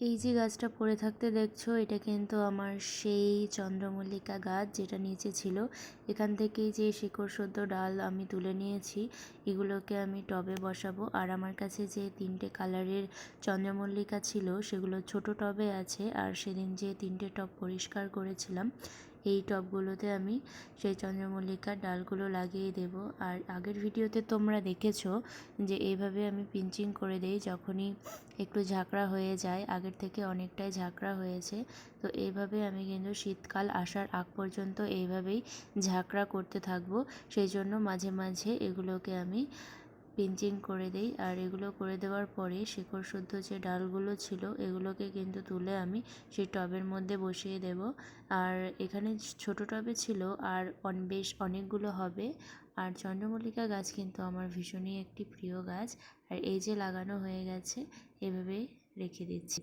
এই যে গাছটা পড়ে থাকতে দেখছ, এটা কিন্তু আমার সেই চন্দ্রমল্লিকা গাছ যেটা নিচে ছিল। এখান থেকেই যে শিকড় সদ্য ডাল আমি তুলে নিয়েছি, এগুলোকে আমি টবে বসাবো। আর আমার কাছে যে তিনটে কালারের চন্দ্রমল্লিকা ছিল, সেগুলো ছোট টবে আছে। আর সেদিন যে তিনটে টব পরিষ্কার করেছিলাম এই টবগুলোতে আমি সেই চন্দ্রমল্লিকার ডালগুলো লাগিয়ে দেব। আর আগের ভিডিওতে তোমরা দেখেছ যে এইভাবে আমি পিঞ্চিং করে দেই যখনই একটু ঝাঁকড়া হয়ে যায়, আগের থেকে অনেকটাই ঝাঁকড়া হয়েছে। তো এইভাবে আমি কিন্তু শীতকাল আসার আগ পর্যন্ত এইভাবেই ঝাঁকড়া করতে থাকব। সেই জন্য মাঝে মাঝে এগুলোকে আমি পিঞ্চিং করে দিই, আর এগুলো করে দেওয়ার পরে শিকড় শুদ্ধ যে ডালগুলো ছিল, এগুলোকে কিন্তু তুলে আমি সেই টবের মধ্যে বসিয়ে দেব। আর এখানে ছোট টবে ছিল, আর বেশ অনেকগুলো হবে। আর চন্দ্রমল্লিকা গাছ কিন্তু আমার ভীষণই একটি প্রিয় গাছ। আর এই যে লাগানো হয়ে গেছে এভাবেই রেখে দিচ্ছি।